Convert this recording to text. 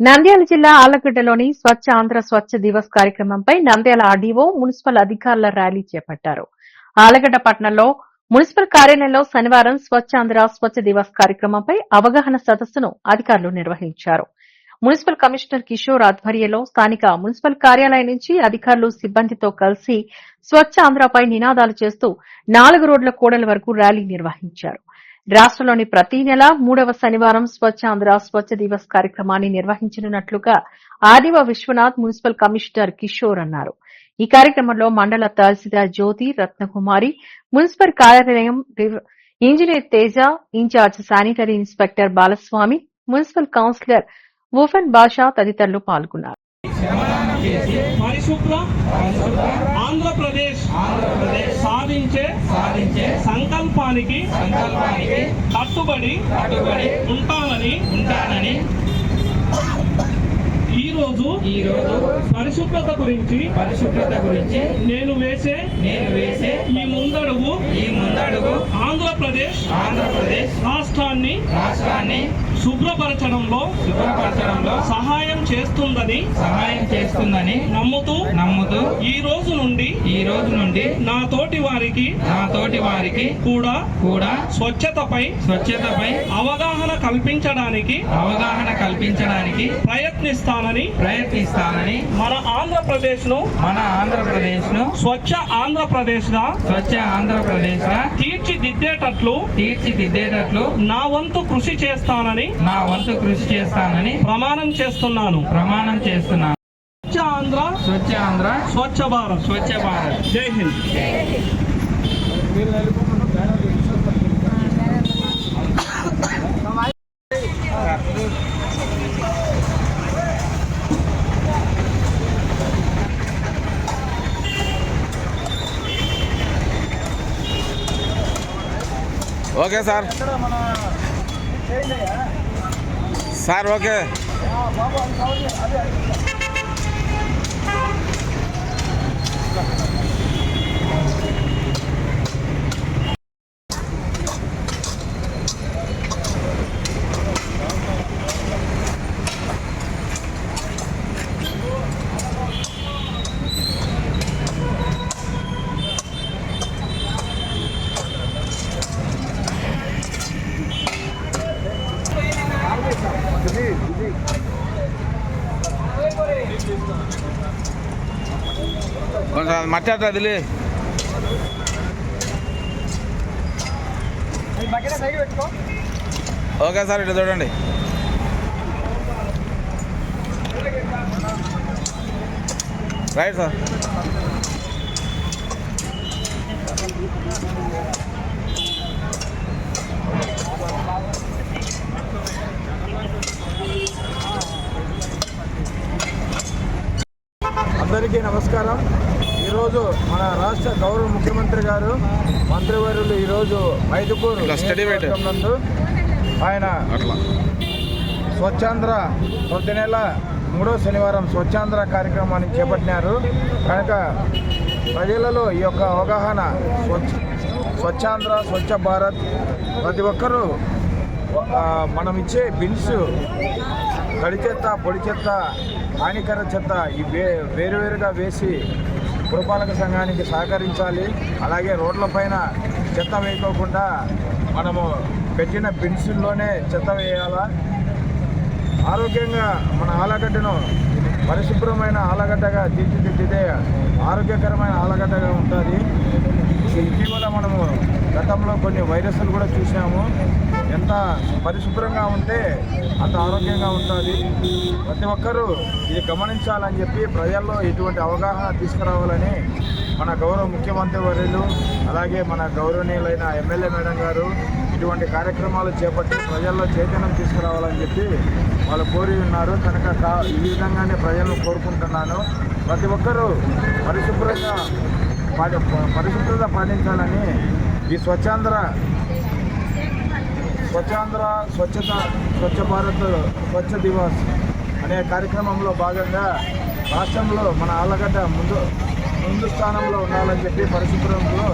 నంద్యాల జిల్లా ఆలగడ్డలోని స్వచ్ఛ ఆంధ్ర స్వచ్ఛ దివస్ కార్యక్రమంపై Nandyal RDO municipal అధికారుల ర్యాలీ చేపట్టారు. ఆలగడ్డ పట్టణంలో మున్సిపల్ కార్యాలయంలో శనివారం స్వచ్ఛ ఆంధ్ర స్వచ్ఛ దివస్ కార్యక్రమంపై అవగాహన సదస్సును అధికారులు నిర్వహించారు. మున్సిపల్ కమిషనర్ కిషోర్ ఆధ్వర్యంలో స్థానిక మున్సిపల్ కార్యాలయం నుంచి అధికారులు సిబ్బందితో కలిసి స్వచ్ఛ ఆంధ్రపై నినాదాలు చేస్తూ నాలుగు రోడ్ల కూడల వరకు ర్యాలీ నిర్వహించారు. రాష్టంలోని ప్రతి నెల మూడవ శనివారం స్వచ్ఛ ఆంధ్ర స్వచ్ఛ దివస్ కార్యక్రమాన్ని నిర్వహించనున్నట్లుగా ఆదివ విశ్వనాథ్ మున్సిపల్ కమిషనర్ కిషోర్ అన్నారు. ఈ కార్యక్రమంలో మండల తహసీల్దార్ జ్యోతి రత్నకుమారి మున్సిపల్ కార్యాలయం engineer Teja incharge sanitary inspector Balaswamy municipal councillor వుఫెన్ Basha తదితరులు పాల్గొన్నారు. పరిశుభ్ర ఆంధ్రప్రదేశ్ ఆంధ్రప్రదేశ్ సాధించే సాధించే సంకల్పానికి సంకల్పానికి కట్టుబడి కట్టుబడి ఉంటానని ఉంటానని ఈ రోజు ఈ రోజు పరిశుభ్రత గురించి పరిశుభ్రత గురించి నేను వేసే నేను వేసే ఈ ముందడుగు ఈ ముందడుగు ఆంధ్రప్రదేశ్ ఆంధ్రప్రదేశ్ రాష్ట్రాన్ని రాష్ట్రాన్ని శుభ్రపరచడంలో శుభ్రపరచడంలో సహాయం చేస్తుందని సహాయం చేస్తుందని నమ్ముతూ నమ్ముతూ ఈ రోజు నుండి ఈ రోజు నుండి నా తోటి వారికి నా తోటి వారికి కూడా కూడా స్వచ్ఛతపై స్వచ్ఛతపై అవగాహన కల్పించడానికి అవగాహన కల్పించడానికి ప్రయత్నిస్తానని ప్రయత్నిస్తానని మన ఆంధ్రప్రదేశ్ను మన ఆంధ్రప్రదేశ్ను స్వచ్ఛ ఆంధ్రప్రదేశ్గా స్వచ్ఛ ఆంధ్రప్రదేశ్గా తీర్చిదిద్దేటట్లు తీర్చిదిద్దేటట్లు నా వంతు కృషి చేస్తానని నా వంతు కృషి చేస్తానని ప్రమాణం చేస్తున్నాను. ప్రమాణం చేస్తున్నాను. స్వచ్ఛ ఆంధ్ర స్వచ్ఛ ఆంధ్ర స్వచ్ఛ భారత్. స్వచ్ఛ భారత్. జై Hind. Okay sir. Sir okay కొంచెం అట్లా వదిలి ఓకే సార్ ఇట్లా చూడండి. Right sir. అందరికీ నమస్కారం. ఈరోజు మన రాష్ట్ర గౌరవ ముఖ్యమంత్రి గారు మంత్రివర్యులు ఈరోజు. నియోజకవర్గం నందు ఆయన అట్లా. స్వచ్ఛాంధ్ర ప్రతి నెల మూడో శనివారం స్వచ్ఛాంధ్ర కార్యక్రమాన్ని చేపట్టినారు. కనుక ప్రజలలో ఈ యొక్క అవగాహన స్వచ్ఛ స్వచ్ఛాంధ్ర స్వచ్ఛ భారత్ ప్రతి ఒక్కరూ మనం ఇచ్చే బిన్స్ తడి చెత్త పొడి చెత్త హానికర చెత్త ఈ వే వేరువేరుగా వేసి పురపాలక సంఘానికి సహకరించాలి. అలాగే రోడ్లపైన చెత్త వేయకోకుండా మనము పెట్టిన బిన్సుల్లోనే చెత్త వేయాలా? ఆరోగ్యంగా మన ఆలగడ్డను పరిశుభ్రమైన ఆలగడ్డగా తీర్చిదిద్దితే ఆరోగ్యకరమైన ఆలగడ్డగా ఉంటుంది. గతంలో కొన్ని వైరస్లు కూడా చూసాము ఎంత పరిశుభ్రంగా ఉంటే అంత ఆరోగ్యంగా ఉంటుంది. ప్రతి ఒక్కరూ ఇది గమనించాలని చెప్పి ప్రజల్లో ఇటువంటి అవగాహన తీసుకురావాలని మన గౌరవ ముఖ్యమంత్రి వర్యులు అలాగే మన గౌరవనీయులైన ఎమ్మెల్యే మేడం గారు ఇటువంటి కార్యక్రమాలు చేపట్టి ప్రజల్లో చైతన్యం తీసుకురావాలని చెప్పి వాళ్ళు కోరి ఉన్నారు. కనుక ఈ విధంగానే ప్రజలను కోరుకుంటున్నాను. ప్రతి ఒక్కరూ పరిశుభ్రంగా పరిశుభ్రత పాటించాలని ఈ స్వచ్ఛాంధ్ర స్వచ్ఛాంధ్ర స్వచ్ఛత స్వచ్ఛ భారత్ స్వచ్ఛ దివాస్ అనే కార్యక్రమంలో భాగంగా రాష్ట్రంలో మన ఆళ్ళగడ్డ ముందు ముందు స్థానంలో ఉండాలని చెప్పి పరిశుభ్రంలో